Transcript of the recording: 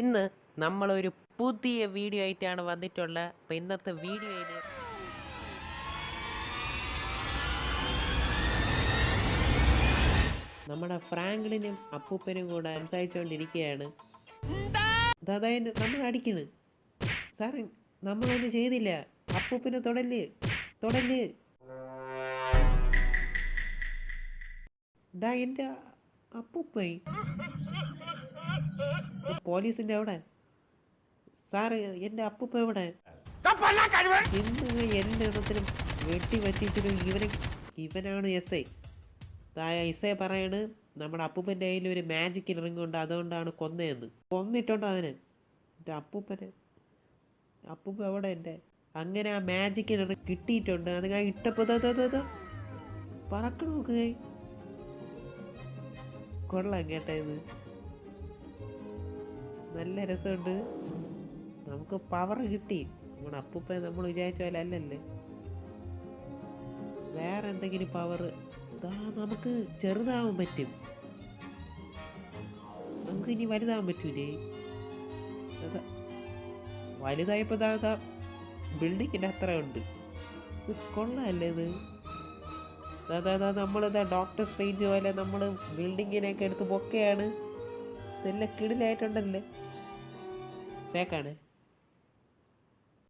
ഇന്ന് നമ്മളൊരു പുതിയ വീഡിയോ ആയിട്ടാണ് വന്നിട്ടുള്ളത്. അപ്പം ഇന്നത്തെ വീഡിയോയിൽ നമ്മുടെ ഫ്രാങ്ക്ലിനും അപ്പൂപ്പനും കൂടെ സംസാരിച്ചുകൊണ്ടിരിക്കുകയാണ് അതായത് നമ്മൾ അടിക്കണ്. സാറേ നമ്മളൊന്നും ചെയ്തില്ല. അപ്പൂപ്പിനെ തുടൽ തുടൽ. ഡാ എന്റെ അപ്പൂപ്പേ. പോലീസിന്റെ അവിടെ? സാറ് എന്റെ അപ്പൂപ്പ എവിടെ? ഇന്ന് ഇടത്തിലും വെട്ടി വറ്റിച്ചിട്ടും ഇവനെ ഇവനാണ് എസ് ഐ. എസ് ഐ പറയാണ് നമ്മുടെ അപ്പൂപ്പന്റെ കയ്യിൽ ഒരു മാജിക് ഇറങ്ങുണ്ട് അതുകൊണ്ടാണ് കൊന്നതെന്ന്. കൊന്നിട്ടുണ്ടോ അവന്? എന്റെ അപ്പൂപ്പനെ. അപ്പൂപ്പ എവിടെ എന്റെ അങ്ങനെ ആ മാജിക് ഇറങ്ങി കിട്ടിയിട്ടുണ്ട്. അത് ഞാൻ ഇട്ടപ്പോൾ ദാ, ദാ, ദാ, ദാ. പറക്കണ നോക്കുക കൊള്ളാം കേട്ടത് നല്ല രസമുണ്ട്. നമുക്ക് പവർ കിട്ടി. നമ്മുടെ അപ്പൂപ്പ നമ്മൾ വിചാരിച്ച പോലെ അല്ലല്ലേ? വേറെ എന്തെങ്കിലും പവർ ഇതാ നമുക്ക് ചെറുതാവാൻ പറ്റും. നമുക്ക് ഇനി വലുതാവാൻ പറ്റൂലേ? അതാ. വലുതായപ്പോൾ ദാ ബിൽഡിങ്ങിന്റെ അത്ര ഉണ്ട്. ഇത് കൊള്ളാമല്ലേ ഇത്? ദാ നമ്മളിതാ ഡോക്ടർ സ്ട്രേഞ്ച് പോലെ നമ്മൾ ബിൽഡിങ്ങിനെയൊക്കെ എടുത്ത് പൊക്കെയാണ്. ഇതെല്ലാം കിടിലായിട്ടുണ്ടല്ലേ? second